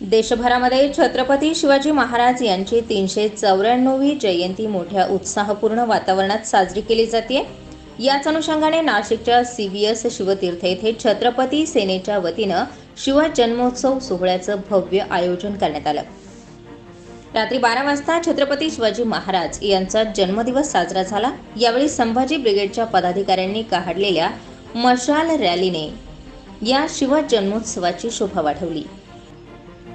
देशभरामध्ये छत्रपती शिवाजी महाराज यांची तीनशे चौऱ्याण्णवी जयंती मोठ्या उत्साहपूर्ण वातावरणात साजरी केली जाते. याच अनुषंगाने नाशिकच्या सी व्ही एस शिवतीर्थ येथे छत्रपती सेनेच्या वतीनं शिवजन्मोत्सव सोहळ्याचं भव्य आयोजन करण्यात आलं. रात्री बारा वाजता छत्रपती शिवाजी महाराज यांचा जन्मदिवस साजरा झाला. यावेळी संभाजी ब्रिगेडच्या पदाधिकाऱ्यांनी काढलेल्या मशाल रॅलीने या शिवजन्मोत्सवाची शोभा वाढवली.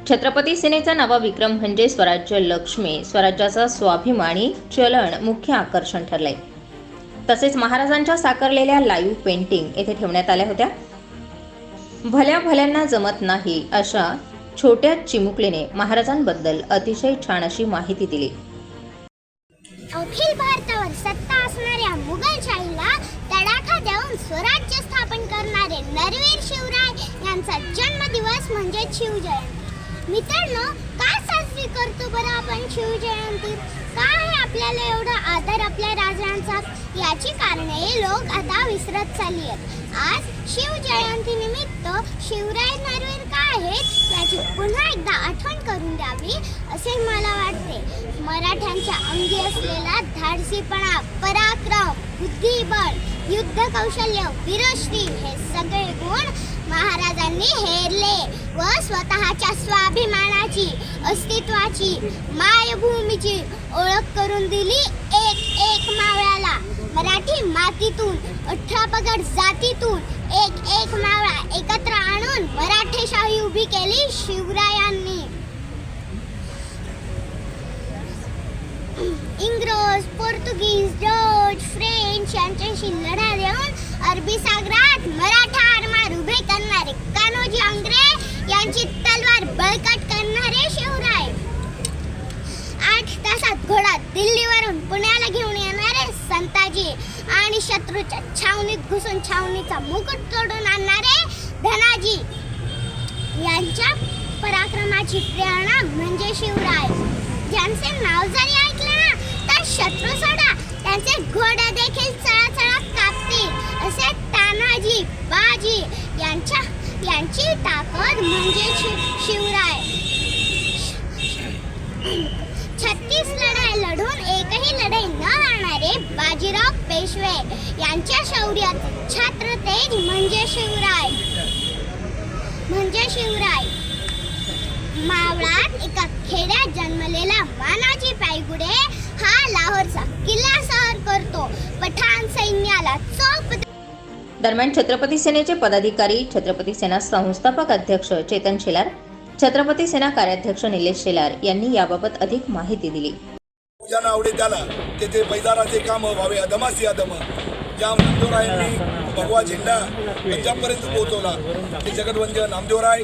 छत्रपती सेनेचा नवा विक्रम म्हणजे स्वराज्य लक्ष्मी स्वराज्याचा स्वाभिमानी चलन मुख्य आकर्षण ठरलंय. तसेच महाराजांच्या साकारलेल्या लाईव्ह पेंटिंग येथे ठेवण्यात आल्या होत्या. भल्या भल्यांना जमत नाही अशा छोट्या चिमुकलीने महाराजांबद्दल अतिशय छान अशी माहिती दिली. अखिल भारतावर सत्ता असणाऱ्या मुघलशाहीला तडाखा देऊन स्वराज्य स्थापन करणारे नरवीर शिवराय यांचा जन्मदिवस म्हणजे शिवजयंती. मित्रांनो का साजरी करतो बरं आपण शिवजयंती? का आहे आपल्याला एवढा आदर आपल्या राजांचा? याची कारणे लोक आता विसरत चालली आहेत. आज शिवजयंती निमित्त शिवराय नरवीर का आहेत याची पुन्हा एकदा आठवण करून द्यावी असे मला वाटते. मराठ्यांच्या अंगी असलेला धाडसीपणा पराक्रम बुद्धिबळ युद्ध कौशल्य वीरश्री हे सगळे गुण महाराजांनी हेरले व स्वतःच्या स्वाभिमानाची अस्तित्वाची मायभूमीची ओळख करून दिली एक एक मावळ्याला. मराठी मातीतून अठरा पगड जातीतून एक एक मावळा एकत्र आणून मराठेशाही उभी केली शिवरायांनी. इंग्रज पोर्तुगीज डच फ्रेंच यांच्याशी लढा देऊन अरबी सागरात मराठी आरमार करणारे. कान्होजी आंग्रे यांची तलवार बळकट करणारे शिवराय. आठ तासात घोडा दिल्लीवरून पुण्याला घेऊन येणारे संताजी आणि शत्रूच्या छावणीत घुसून छावणीचा मुकुट तोडून आणणारे धनाजी. यांच्या पराक्रमाची प्रेरणा म्हणजे शिवराय. ज्यांचे नाव जरी ऐकले ना तर शत्रू सोडा. त्यांचे घोडे देखील चळाचळा कापतील असे तानाजी बाजी यांच्या यांची ताकद म्हणजे शिवराय. छत्तीस लढाई लढून एकही लढाई न हारणारे बाजीराव पेशवे यांच्या शौर्यात छात्र तेज म्हणजे शिवराय. म्हणजे शिवराय. मावळात एका खेड्यात जन्मलेला मानाजी पायगुडे हा लाहोरचा किल्ला सहर करतो. पठाण सैन्याला चोप दरम्यान छत्रपती सेनेचे पदाधिकारी छत्रपती सेना संस्थापक अध्यक्ष चेतन शेलार छत्रपती सेना कार्याध्यक्ष निलेश शेलार यांनी याबाबत अधिक माहिती दिली. ज्यांना आवडे त्याला तेथे बैजाराचे काम व्हावे अदमासी अदम. ज्या नामदेवरायांनी भगवा झेंडा पंजाबपर्यंत पोहोचवला ते जगदवंद्य नामदेवराय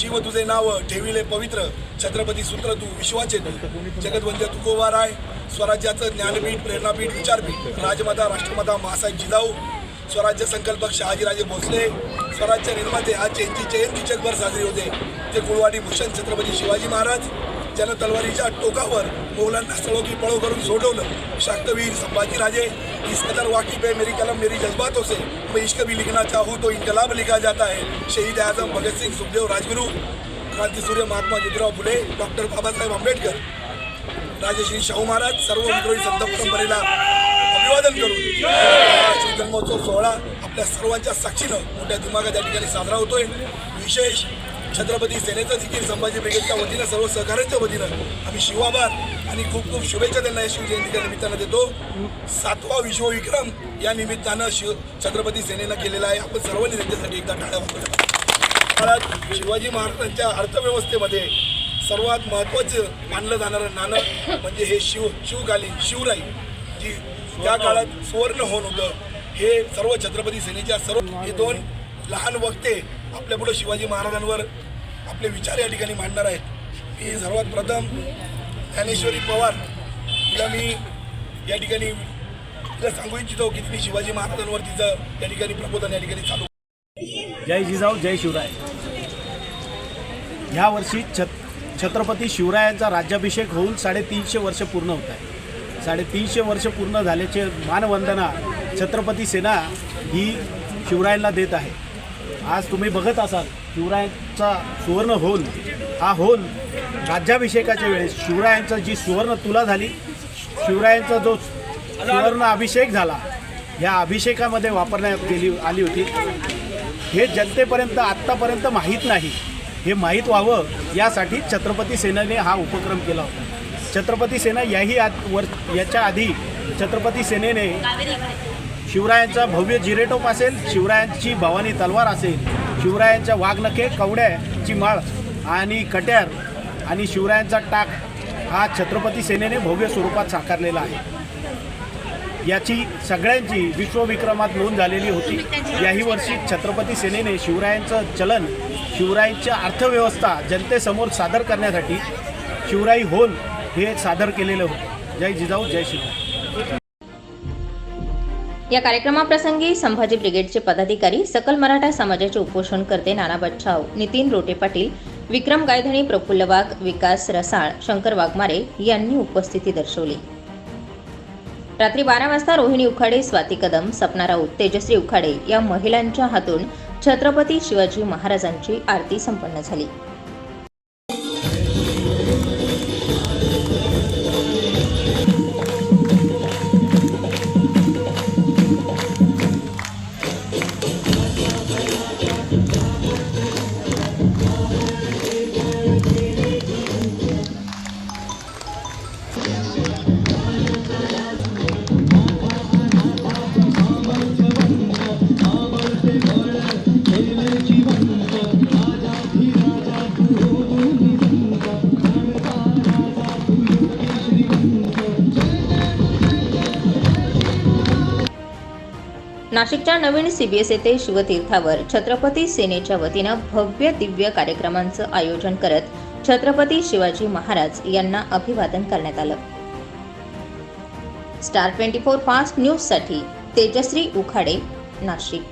शिव तुझे नाव ठेविले पवित्र छत्रपती सूत्र तू विश्वाचे तू. जगदवंद्य तुकोबाराय स्वराज्याचं ज्ञानपीठ प्रेरणापीठ विचारपीठ राजमाता राष्ट्रमाता महासाहेब जिजाऊ स्वराज्य संकल्पक शहाजीराजे भोसले स्वराज्य निर्माते आज जयंती जयंती जगभर साजरी होते. ते कुळवाडी भूषण छत्रपती शिवाजी महाराज ज्यानं तलवारीच्या टोकावर मोगलांना सळोकी पळो करून सोडवलं. शाक्तवीर संभाजीराजे इस कदर वाकिफ है मेरी कलम मेरी जज्बातों से. मैं इश्क भी लिखना चाहूँ तो इनकलाब लिखा जाता है. शहीद आजम भगत सिंह सुखदेव राजगुरु क्रांती सूर्य महात्मा ज्योतिराव फुले डॉक्टर बाबासाहेब आंबेडकर राजश्री शाहू महाराज सर्व विद्रोही संत परंपरेला अभिवादन करून जन्मोत्सव सोहळा आपल्या सर्वांच्या साक्षीनं मोठ्या दिमागात त्या ठिकाणी साजरा होतोय. विशेष छत्रपती सेनेचं देखील संभाजी ब्रिगेडच्या वतीनं सर्व सहकाऱ्यांच्या वतीनं आम्ही शिवाबाद आणि खूप खूप शुभेच्छा त्यांना या शिवजयंतीच्या निमित्तानं देतो. सातवा विश्वविक्रम या निमित्तानं शिव छत्रपती सेनेनं केलेला आहे. आपण सर्वांनी त्यांच्यासाठी एकदा टाळ्या वाजवल्या काळात शिवाजी महाराजांच्या अर्थव्यवस्थेमध्ये सर्वात महत्त्वाचं मानलं जाणारं नाणं म्हणजे हे शिव शिवकालीन शिवराई जी त्या काळात सुवर्ण होऊन होतं. हे सर्व छत्रपती सेनेच्या सर्व हे दोन लहान वक्ते आपल्या पुढे शिवाजी महाराजांवर आपले विचार या ठिकाणी मांडणार आहेत. मी सर्वात प्रथम ज्ञानेश्वरी पवार तिला मी या ठिकाणी तिला सांगू इच्छितो की तिने शिवाजी महाराजांवर तिचं या ठिकाणी प्रबोधन या ठिकाणी चालू जय जिजाऊ जय शिवराय. ह्या वर्षी छत छत्रपती शिवरायांचा राज्याभिषेक होऊन साडेतीनशे वर्ष पूर्ण होत आहे. साडेतीनशे वर्ष पूर्ण झाल्याचे मानवंदना छत्रपती सेना ही शिवरायांना देत आहे. आज तुम्ही बघत असाल शिवरायांचा सुवर्ण होल हा होल राज्याभिषेकाच्या वेळेस शिवरायांचा जी सुवर्ण तुला झाली शिवरायांचा जो सुवर्ण अभिषेक झाला ह्या अभिषेकामध्ये वापरण्यात गेली आली होती. हे जनतेपर्यंत आत्तापर्यंत माहीत नाही. हे माहीत व्हावं यासाठी छत्रपती सेनेने हा उपक्रम केला होता. छत्रपती सेना याही आत वर याच्या आधी छत्रपती सेनेने शिवरायांचा भव्य जिरेटोप असेल शिवरायांची भवानी तलवार असेल शिवरायांच्या वाघनखे कवड्याची माळ आणि कट्यार आणि शिवरायांचा टाक हा छत्रपती सेनेने भव्य स्वरूपात साकारलेला आहे. याची सगळ्यांची विश्वविक्रमात नोंद झालेली होती. याही वर्षी छत्रपती सेनेने शिवरायांचं चलन शिवरायांची अर्थव्यवस्था जनतेसमोर सादर करण्यासाठी शिवराई होल हे सादर केलेलं होतं. जय जिजाऊ जय शिवराय या कार्यक्रमाप्रसंगी संभाजी ब्रिगेडचे पदाधिकारी सकल मराठा समाजाचे उपोषणकर्ते नाना बच्छाव नितीन रोटे पाटील विक्रम गायधणी प्रफुल्ल वाघ विकास रसाळ शंकर वाघमारे यांनी उपस्थिती दर्शवली. रात्री बारा वाजता रोहिणी उखाडे स्वाती कदम सपना राऊत तेजश्री उखाडे या महिलांच्या हातून छत्रपती शिवाजी महाराजांची आरती संपन्न झाली. नाशिकच्या नवीन सीबीएस येथे शिवतीर्थावर छत्रपती सेनेच्या वतीनं भव्य दिव्य कार्यक्रमांचं आयोजन करत छत्रपती शिवाजी महाराज यांना अभिवादन करण्यात आलं. स्टार ट्वेंटी फोर फास्ट न्यूजसाठी तेजश्री उखाडे नाशिक.